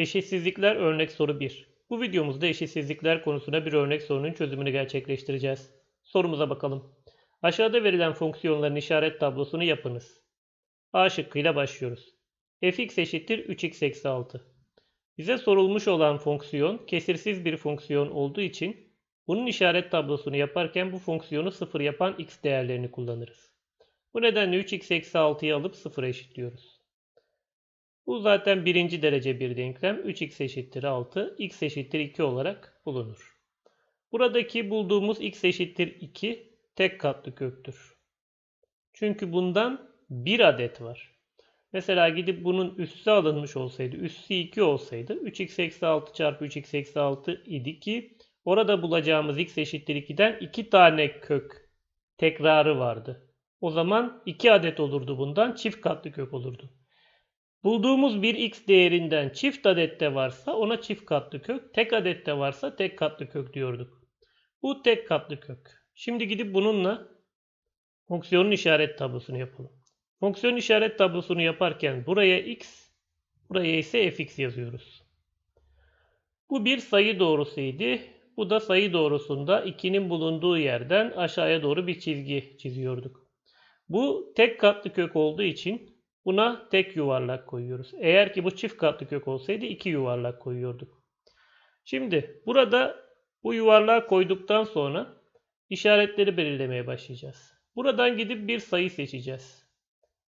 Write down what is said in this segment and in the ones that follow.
Eşitsizlikler örnek soru 1. Bu videomuzda eşitsizlikler konusuna bir örnek sorunun çözümünü gerçekleştireceğiz. Sorumuza bakalım. Aşağıda verilen fonksiyonların işaret tablosunu yapınız. A şıkkıyla başlıyoruz. fx eşittir 3x eksi 6. Bize sorulmuş olan fonksiyon kesirsiz bir fonksiyon olduğu için bunun işaret tablosunu yaparken bu fonksiyonu sıfır yapan x değerlerini kullanırız. Bu nedenle 3x eksi 6'yı alıp sıfıra eşitliyoruz. Bu zaten birinci derece bir denklem. 3x eşittir 6, x eşittir 2 olarak bulunur. Buradaki bulduğumuz x eşittir 2 tek katlı köktür. Çünkü bundan bir adet var. Mesela gidip bunun üssü alınmış olsaydı, üssü 2 olsaydı 3x eksi 6 çarpı 3x eksi 6 idi ki orada bulacağımız x eşittir 2'den 2 tane kök tekrarı vardı. O zaman 2 adet olurdu bundan çift katlı kök olurdu. Bulduğumuz bir x değerinden çift adette varsa ona çift katlı kök, tek adette varsa tek katlı kök diyorduk. Bu tek katlı kök. Şimdi gidip bununla fonksiyonun işaret tablosunu yapalım. Fonksiyon işaret tablosunu yaparken buraya x, buraya ise fx yazıyoruz. Bu bir sayı doğrusuydu. Bu da sayı doğrusunda 2'nin bulunduğu yerden aşağıya doğru bir çizgi çiziyorduk. Bu tek katlı kök olduğu için buna tek yuvarlak koyuyoruz. Eğer ki bu çift katlı kök olsaydı iki yuvarlak koyuyorduk. Şimdi burada bu yuvarlağı koyduktan sonra işaretleri belirlemeye başlayacağız. Buradan gidip bir sayı seçeceğiz.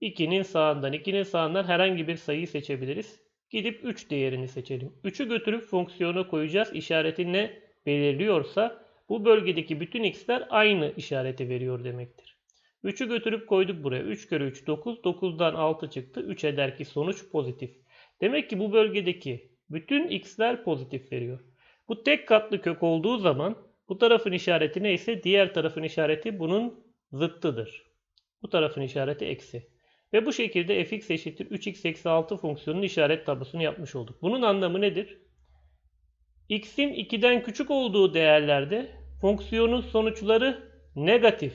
2'nin sağından, 2'nin sağından herhangi bir sayıyı seçebiliriz. Gidip 3 değerini seçelim. 3'ü götürüp fonksiyona koyacağız. İşareti ne belirliyorsa bu bölgedeki bütün x'ler aynı işareti veriyor demektir. 3'ü götürüp koyduk buraya. 3 kere 3 9. 9'dan 6 çıktı. 3 eder ki sonuç pozitif. Demek ki bu bölgedeki bütün x'ler pozitif veriyor. Bu tek katlı kök olduğu zaman bu tarafın işareti neyse diğer tarafın işareti bunun zıttıdır. Bu tarafın işareti eksi. Ve bu şekilde fx eşittir 3x eksi 6 fonksiyonunun işaret tablosunu yapmış olduk. Bunun anlamı nedir? x'in 2'den küçük olduğu değerlerde fonksiyonun sonuçları negatif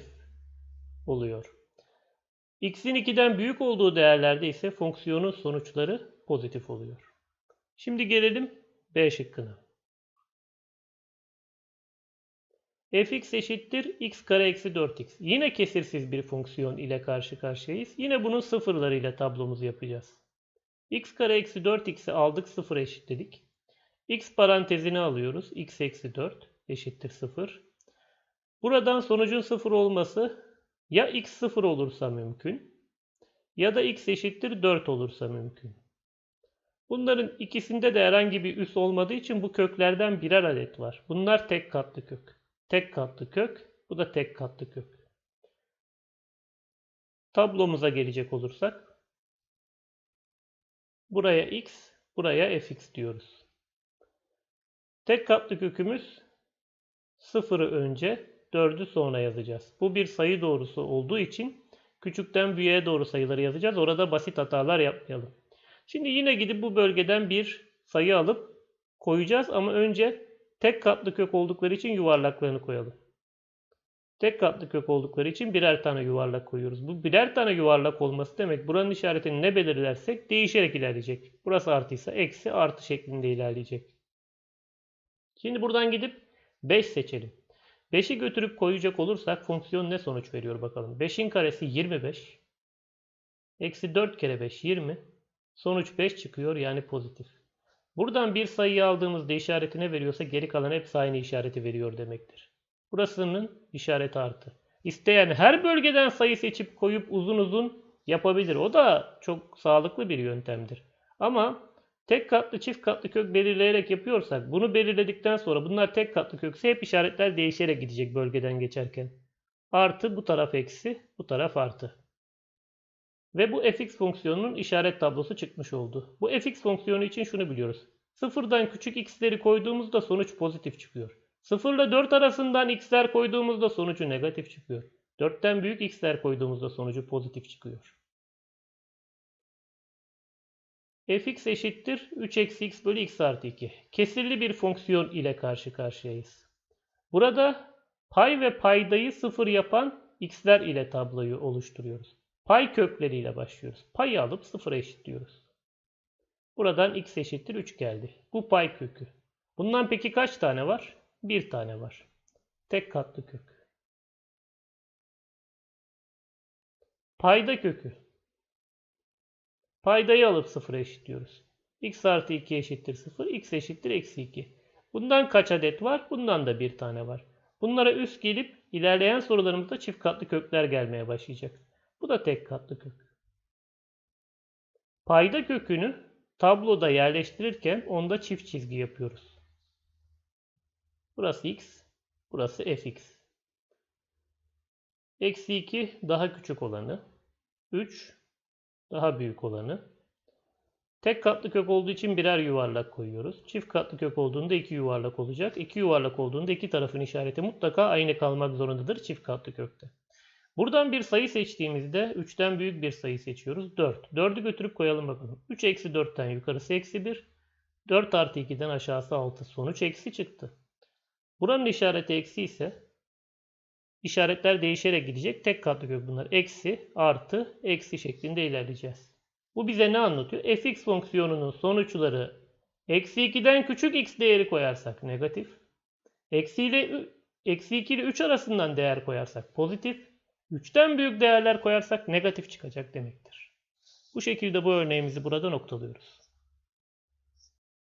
oluyor. x'in 2'den büyük olduğu değerlerde ise fonksiyonun sonuçları pozitif oluyor. Şimdi gelelim B şıkkına. fx eşittir x kare eksi 4x. Yine kesirsiz bir fonksiyon ile karşı karşıyayız. Yine bunun sıfırlarıyla tablomuzu yapacağız. x kare eksi 4x'i aldık sıfır eşitledik. x parantezini alıyoruz. x eksi 4 eşittir 0. Buradan sonucun 0 olması ya x 0 olursa mümkün ya da x eşittir 4 olursa mümkün. Bunların ikisinde de herhangi bir üs olmadığı için bu köklerden birer adet var. Bunlar tek katlı kök. Tek katlı kök. Bu da tek katlı kök. Tablomuza gelecek olursak buraya x, buraya fx diyoruz. Tek katlı kökümüz 0'ı önce, 4'ü sonra yazacağız. Bu bir sayı doğrusu olduğu için küçükten büyüğe doğru sayıları yazacağız. Orada basit hatalar yapmayalım. Şimdi yine gidip bu bölgeden bir sayı alıp koyacağız ama önce tek katlı kök oldukları için yuvarlaklarını koyalım. Tek katlı kök oldukları için birer tane yuvarlak koyuyoruz. Bu birer tane yuvarlak olması demek buranın işaretini ne belirlersek değişerek ilerleyecek. Burası artıysa eksi artı şeklinde ilerleyecek. Şimdi buradan gidip 5 seçelim. 5'i götürüp koyacak olursak fonksiyon ne sonuç veriyor bakalım. 5'in karesi 25. Eksi 4 kere 5 20. Sonuç 5 çıkıyor yani pozitif. Buradan bir sayıyı aldığımızda işareti ne veriyorsa geri kalan hepsi aynı işareti veriyor demektir. Burasının işareti artı. İsteyen her bölgeden sayı seçip koyup uzun uzun yapabilir. O da çok sağlıklı bir yöntemdir. Ama tek katlı çift katlı kök belirleyerek yapıyorsak bunu belirledikten sonra bunlar tek katlı kökse hep işaretler değişerek gidecek bölgeden geçerken. Artı bu taraf eksi bu taraf artı. Ve bu fx fonksiyonunun işaret tablosu çıkmış oldu. Bu fx fonksiyonu için şunu biliyoruz. Sıfırdan küçük x'leri koyduğumuzda sonuç pozitif çıkıyor. 0 ile 4 arasından x'ler koyduğumuzda sonucu negatif çıkıyor. 4'ten büyük x'ler koyduğumuzda sonucu pozitif çıkıyor. Fx eşittir 3 eksi x bölü x artı 2. Kesirli bir fonksiyon ile karşı karşıyayız. Burada pay ve paydayı sıfır yapan x'ler ile tabloyu oluşturuyoruz. Pay kökleriyle başlıyoruz. Payı alıp sıfıra eşitliyoruz. Buradan x eşittir 3 geldi. Bu pay kökü. Bundan peki kaç tane var? Bir tane var. Tek katlı kök. Payda kökü. Paydayı alıp sıfıra eşitliyoruz. x artı 2 eşittir 0. x eşittir eksi 2. Bundan kaç adet var? Bundan da bir tane var. Bunlara üst gelip ilerleyen sorularımızda çift katlı kökler gelmeye başlayacak. Bu da tek katlı kök. Payda kökünü tabloda yerleştirirken onda çift çizgi yapıyoruz. Burası x, burası fx. Eksi 2 daha küçük olanı. 3 daha büyük olanı. Tek katlı kök olduğu için birer yuvarlak koyuyoruz. Çift katlı kök olduğunda iki yuvarlak olacak. İki yuvarlak olduğunda iki tarafın işareti mutlaka aynı kalmak zorundadır çift katlı kökte. Buradan bir sayı seçtiğimizde 3'ten büyük bir sayı seçiyoruz. 4. 4'ü götürüp koyalım bakalım. 3 eksi 4'ten yukarısı eksi 1. 4 artı 2'den aşağısı 6. Sonuç eksi çıktı. Buranın işareti eksi ise işaretler değişerek gidecek. Tek katlı kök bunlar. Eksi, artı, eksi şeklinde ilerleyeceğiz. Bu bize ne anlatıyor? fx fonksiyonunun sonuçları eksi 2'den küçük x değeri koyarsak negatif. Eksi ile eksi 2 ile 3 arasından değer koyarsak pozitif. 3'ten büyük değerler koyarsak negatif çıkacak demektir. Bu şekilde bu örneğimizi burada noktalıyoruz.